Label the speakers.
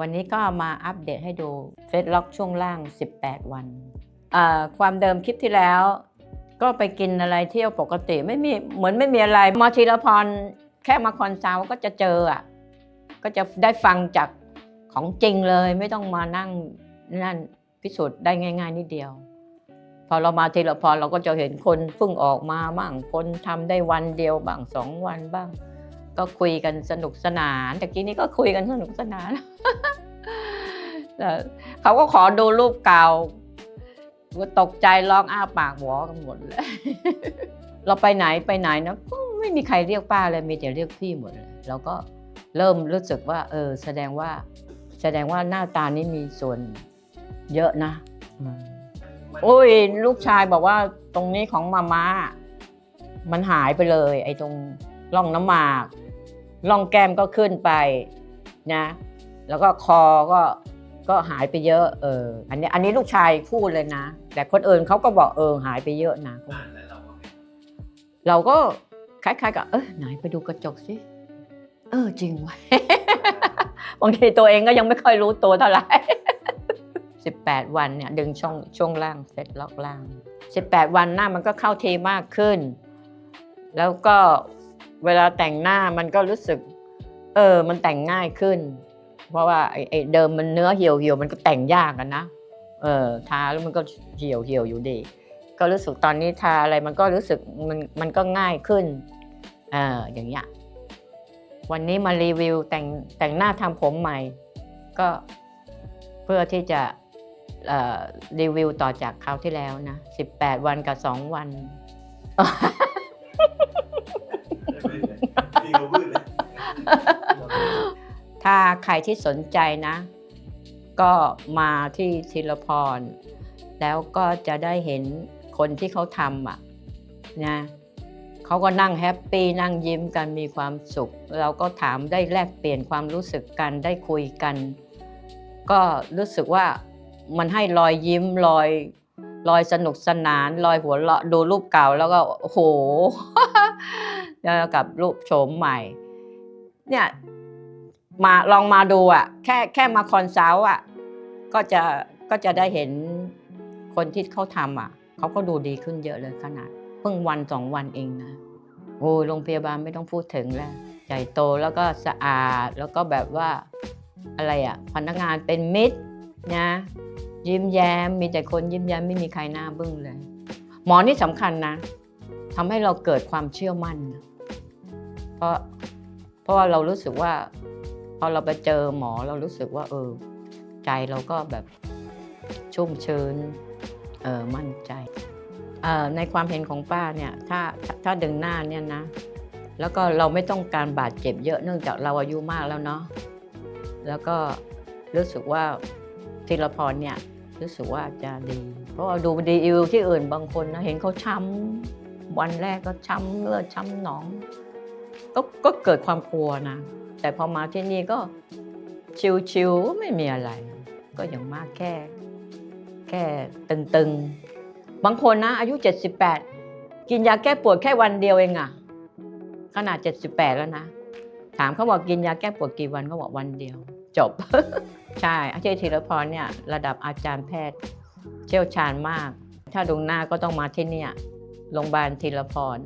Speaker 1: วันนี้ก็มาอัปเดตให้ดูเฟซล็อกช่วงล่าง 18 วัน ความเดิมคลิปที่แล้ว ก็ไปกินอะไรเที่ยวปกติไม่มีเหมือนไม่มีอะไรมาทีละพรแค่มาคอนซัลท์ก็จะเจออะก็จะได้ฟังจากของจริงเลยไม่ต้องมานั่งนั่นพิสูจน์ได้ง่าย ๆ นิดเดียว พอเรามาทีละพรเราก็จะเห็นคนเพิ่งออกมาบ้างคนทำได้วันเดียวบ้างสองวันบ้าง ก็คุยกันสนุกสนานแต่กี้นี้ก็คุยกันสนุกสนานแล้วเขาก็ขอดูรูปเก่าก็ตกใจร้องอ้าปากหัวกันหมดเลยเราไปไหนไปไหนนะก็ไม่มีใครเรียกป้าเลยมีแต่เรียกพี่หมดเลยเราก็เริ่มรู้สึกว่า เออ แสดงว่า แสดงว่าหน้าตานี้มีส่วนเยอะนะอืมโอ้ย ลูกชายบอกว่าตรงนี้ของมาม่ามันหายไปเลย ไอ้ตรง ร่องน้ำหมากร่องแก้มก็ขึ้นไปนะ แล้วก็คอก็ก็หายไปเยอะเออ อันนี้อันนี้ลูกชายพูดเลยนะ แต่คนอื่นเขาก็บอกเออหายไปเยอะนะ
Speaker 2: อ่านแล้วเราก็ไม่
Speaker 1: เราก็คล้ายๆกับเออไหนไปดูกระจกสิเออจริงว่ะบางทีตัวเองก็ยังไม่ค่อยรู้ตัวเท่าไหร่18วันเนี่ยดึงช่องช่วงล่างเสร็จล็อกล่าง18วันหน้ามันก็เข้าทีมากขึ้น แล้วก็ เวลาแต่งหน้ามันก็รู้สึก เออ มันแต่งง่ายขึ้น เพราะว่าไอ้เดิมมันเนื้อเหี่ยวเหี่ยวมันก็แต่งยากอะนะ เออ ทาแล้วมันก็เหี่ยวเหี่ยวอยู่ดี ก็รู้สึกตอนนี้ทาอะไรมันก็รู้สึกมันมันก็ง่ายขึ้น เอออย่างเงี้ย วันนี้มารีวิวแต่งแต่งหน้าทำผมใหม่ ก็เพื่อที่จะรีวิวต่อจากคราวที่แล้วนะ 18 วันกับ 2 วัน
Speaker 2: ดีกว่ามืดเลย
Speaker 1: ถ้าใครที่สนใจนะ ก็มาที่ธีรพร แล้วก็จะได้เห็นคนที่เขาทำอะนะเขาก็นั่งแฮปปี้นั่งยิ้มกันมีความสุข เราก็ถามได้แลกเปลี่ยนความรู้สึกกันได้คุยกัน ก็รู้สึกว่ามันให้รอยยิ้มรอยรอยสนุกสนานรอยหัวเราะดูรูปเก่าแล้วก็โอ้โหแล้วกับรูปโฉมใหม่ เนี่ยมาลองมาดูอะแค่แค่มาคอนซัลท์อะก็จะก็จะได้เห็นคนที่เขาทำอะเขาก็ดูดีขึ้นเยอะเลยขนาด เพิ่งวันสองวันเองนะโอ้ยโรงพยาบาลไม่ต้องพูดถึงแล้วใหญ่โตแล้วก็สะอาดแล้วก็แบบว่าอะไรอะพนักงานเป็นมิตรนะยิ้มแย้มมีแต่คนยิ้มแย้มไม่มีใครหน้าบึ้งเลย หมอนี่สำคัญนะทำให้เราเกิดความเชื่อมั่น เพราะ เพราะว่าเรารู้สึกว่าพอเราไปเจอหมอเรารู้สึกว่า เออ ใจเราก็แบบชุ่มชื้นเออมั่นใจในความเห็นของป้าเนี่ยถ้าถ้าถ้าดึงหน้าเนี่ยนะ แล้วก็เราไม่ต้องการบาดเจ็บเยอะเนื่องจากเราอายุมากแล้วเนาะแล้วก็รู้สึกว่าธีรพรเนี่ยรู้สึกว่าจะดี เพราะว่าดูดีอิวที่อื่นบางคนนะเห็นเขาช้ำวันแรกก็ช้ำเลือดช้ำหนอง ก็ก็เกิดความกลัวนะ แต่พอมาที่นี่ก็ชิวๆไม่มีอะไร ก็อย่างมากแค่ แค่ตึงๆ บางคนนะอายุ 78 กินยาแก้ปวดแค่วันเดียวเองอะขนาด 78 แล้วนะ ถามเขาบอกกินยาแก้ปวดกี่วันเขาบอกวันเดียว จบ ใช่อาจารย์ธีรพรเนี่ยระดับอาจารย์แพทย์เชี่ยวชาญมาก ถ้าดวงหน้าก็ต้องมาที่เนี่ยโรงพยาบาลธีรพร